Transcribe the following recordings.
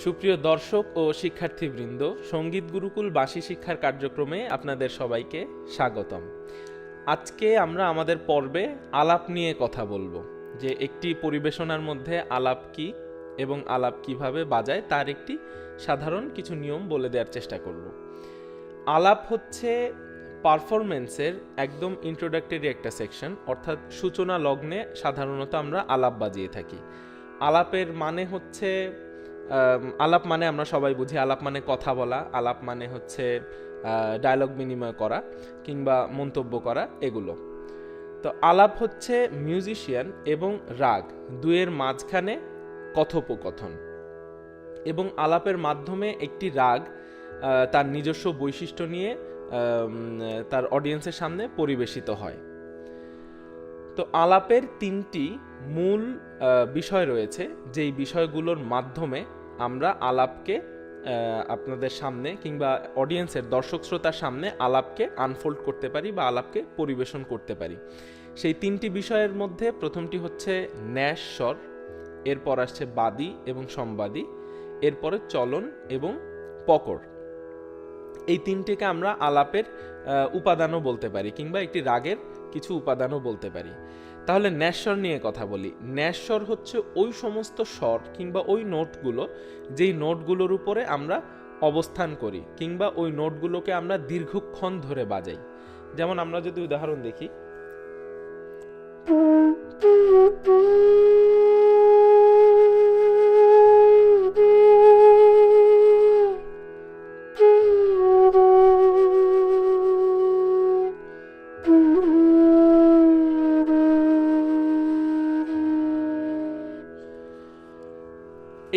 সুপ্রিয় দর্শক ও শিক্ষার্থীবৃন্দ, সংগীত গুরুকুল বাসী শিক্ষার কার্যক্রমে আপনাদের সবাইকে স্বাগতম। আজকে আমরা আমাদের পর্বে আলাপ নিয়ে কথা বলব, যে একটি পরিবেশনার মধ্যে আলাপ কি এবং আলাপ কীভাবে বাজায় তার একটি সাধারণ কিছু নিয়ম বলে দেওয়ার চেষ্টা করব। আলাপ হচ্ছে পারফরমেন্সের একদম ইন্ট্রোডাক্টরি একটা সেকশন অর্থাৎ সূচনা লগ্নে সাধারণত আমরা আলাপ বাজিয়ে থাকি। আলাপের মানে হচ্ছে আলাপ মানে আমরা সবাই বুঝি, আলাপ মানে কথা বলা, আলাপ মানে হচ্ছে ডায়লগ বিনিময় করা কিংবা মন্তব্য করা এগুলো। তো আলাপ হচ্ছে মিউজিশিয়ান এবং রাগ দুয়ের মাঝখানে কথোপকথন। এবং আলাপের মাধ্যমে একটি রাগ তার নিজস্ব বৈশিষ্ট্য নিয়ে তার অডিয়েন্সের সামনে পরিবেশিত হয়। তো আলাপের তিনটি মূল বিষয় রয়েছে, যেই বিষয়গুলোর মাধ্যমে আমরা আলাপকে আপনাদের সামনে কিংবা অডিয়েন্সের দর্শক শ্রোতার সামনে আলাপকে আনফোল্ড করতে পারি বা আলাপকে পরিবেশন করতে পারি। সেই তিনটি বিষয়ের মধ্যে প্রথমটি হচ্ছে ন্যাস স্বর, এরপর আসছে বাদী এবং সম্বাদী, এরপরে চলন এবং পকর। এই তিনটিকে আমরা আলাপের উপাদানও বলতে পারি কিংবা একটি রাগের কিছু উপাদানও বলতে পারি। তাহলে ন্যাশ্বর নিয়ে কথা বলি। ন্যাশ্বর হচ্ছে ওই সমস্ত স্বর কিংবা ওই নোটগুলো যেই নোটগুলোর উপরে আমরা অবস্থান করি কিংবা ওই নোটগুলোকে আমরা দীর্ঘক্ষণ ধরে বাজাই। যেমন আমরা যদি উদাহরণ দেখি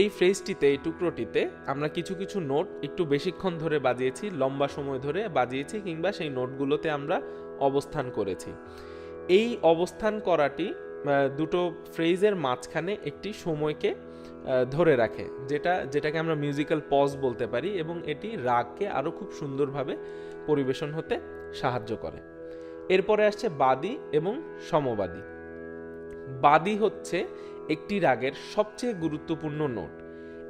এই ফ্রেজটিতে এই টুকরোটিতে আমরা কিছু কিছু নোট একটু বেশিক্ষণ ধরে বাজিয়েছি, লম্বা সময় ধরে বাজিয়েছি কিংবা সেই নোটগুলোতে আমরা অবস্থান করেছি। এই অবস্থান করাটি দুটো ফ্রেজের মাঝখানে একটি সময়কে ধরে রাখে, যেটা, যেটাকে আমরা মিউজিক্যাল পজ বলতে পারি এবং এটি রাগকে আরও খুব সুন্দরভাবে পরিবেশন হতে সাহায্য করে। এরপরে আসছে বাদী এবং সমবাদী। বাদী হচ্ছে একটি রাগের সবচেয়ে গুরুত্বপূর্ণ নোট।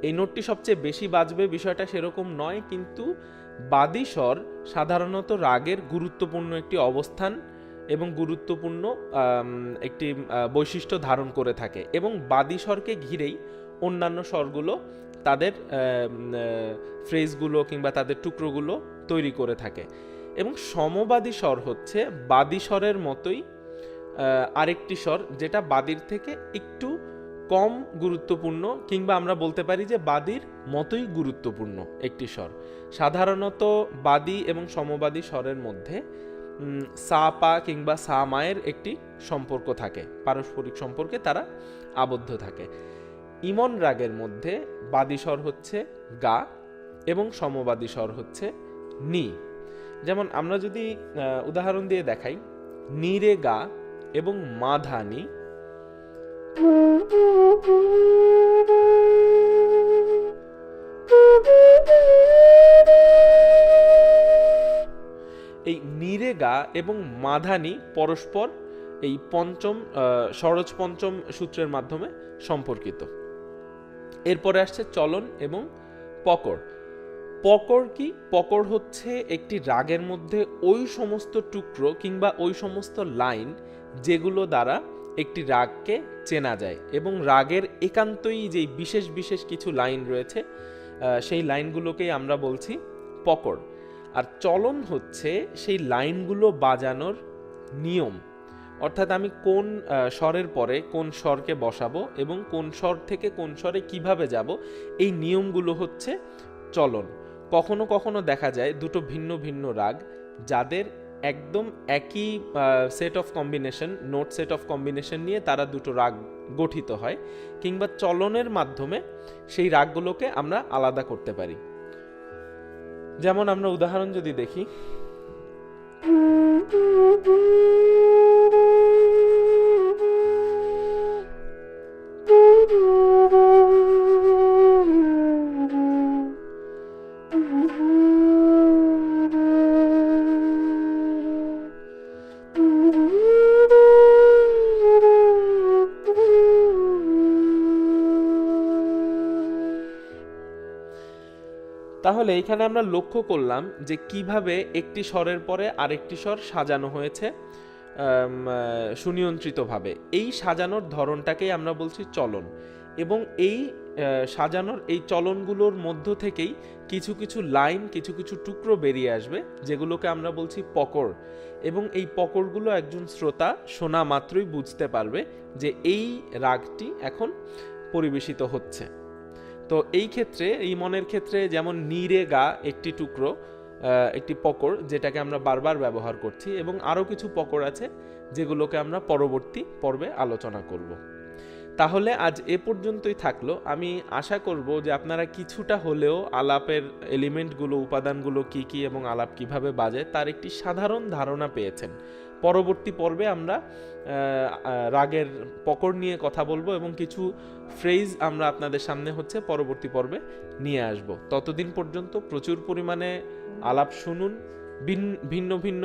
এই নোটটি সবচেয়ে বেশি বাজবে বিষয়টা সেরকম নয়, কিন্তু বাদী স্বর সাধারণত রাগের গুরুত্বপূর্ণ একটি অবস্থান এবং গুরুত্বপূর্ণ একটি বৈশিষ্ট্য ধারণ করে থাকে এবং বাদী স্বরকে ঘিরেই অন্যান্য স্বরগুলো তাদের ফ্রেজগুলো কিংবা তাদের টুকরোগুলো তৈরি করে থাকে। এবং সমবাদী স্বর হচ্ছে বাদী স্বরের মতোই আরেকটি স্বর যেটা বাদির থেকে একটু কম গুরুত্বপূর্ণ কিংবা আমরা বলতে পারি যে বাদির মতোই গুরুত্বপূর্ণ একটি স্বর। সাধারণত বাদী এবং সমবাদী স্বরের মধ্যে সা, পা কিংবা সা মায়ের একটি সম্পর্ক থাকে। পারস্পরিক সম্পর্কে তারা আবদ্ধ থাকে। ইমন রাগের মধ্যে বাদী স্বর হচ্ছে গা এবং সমবাদী স্বর হচ্ছে নি। যেমন আমরা যদি উদাহরণ দিয়ে দেখাই, নি রে গা এবং মাধানি। এই নিরেগা এবং মাধানি পরস্পর এই পঞ্চম সরজ পঞ্চম সূত্রের মাধ্যমে সম্পর্কিত। এরপরে আসছে চলন এবং পকড়। পকড় কি? পকড় হচ্ছে একটি রাগের মধ্যে ওই সমস্ত টুকরো কিংবা ওই সমস্ত লাইন যেগুলো দ্বারা একটি রাগকে চেনা যায় এবং রাগের একান্তই যে বিশেষ বিশেষ কিছু লাইন রয়েছে সেই লাইনগুলোকেই আমরা বলছি পকড়। আর চলন হচ্ছে সেই লাইনগুলো বাজানোর নিয়ম। অর্থাৎ আমি কোন স্বরের পরে কোন স্বরকে বসাবো এবং কোন স্বর থেকে কোন স্বরে কীভাবে যাব, এই নিয়মগুলো হচ্ছে চলন। কখনো কখনো দেখা যায় দুটো ভিন্ন ভিন্ন রাগ যাদের একদম একই set of combination note set of combination নিয়ে তারা দুটো রাগ গঠিত হয় কিংবা চলনের মাধ্যমে সেই রাগগুলোকে আমরা আলাদা করতে পারি। যেমন আমরা উদাহরণ যদি দেখি তাহলে এখানে আমরা লক্ষ্য করলাম যে কীভাবে একটি স্বরের পরে আরেকটি স্বর সাজানো হয়েছে সুনিয়ন্ত্রিতভাবে। এই সাজানোর ধরনটাকেই আমরা বলছি চলন এবং এই সাজানোর এই চলনগুলোর মধ্য থেকেই কিছু কিছু লাইন, কিছু কিছু টুকরো বেরিয়ে আসবে, যেগুলোকে আমরা বলছি পকড় এবং এই পকড়গুলো একজন শ্রোতা শোনা মাত্রই বুঝতে পারবে যে এই রাগটি এখন পরিবেশিত হচ্ছে। তো এই ক্ষেত্রে, এই মনের ক্ষেত্রে যেমন নিরে গা একটি টুকরো একটি পকড় যেটাকে আমরা বারবার ব্যবহার করছি এবং আরও কিছু পকড় আছে যেগুলোকে আমরা পরবর্তী পর্বে আলোচনা করব। তাহলে আজ এ পর্যন্তই থাকল। আমি আশা করব যে আপনারা কিছুটা হলেও আলাপের এলিমেন্টগুলো, উপাদানগুলো কি কি এবং আলাপ কীভাবে বাজে তার একটি সাধারণ ধারণা পেয়েছেন। পরবর্তী পর্বে আমরা রাগের পকড় নিয়ে কথা বলব এবং কিছু ফ্রেজ আমরা আপনাদের সামনে হচ্ছে পরবর্তী পর্বে নিয়ে আসব। ততদিন পর্যন্ত প্রচুর পরিমাণে আলাপ শুনুন ভিন্ন ভিন্ন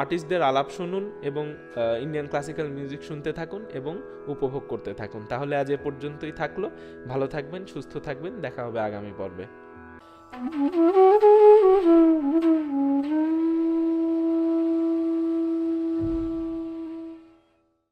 আর্টিস্টদের আলাপ শুনুন এবং ইন্ডিয়ান ক্লাসিক্যাল মিউজিক শুনতে থাকুন এবং উপভোগ করতে থাকুন। তাহলে আজ এ পর্যন্তই থাকল। ভালো থাকবেন, সুস্থ থাকবেন। দেখা হবে আগামী পর্বে।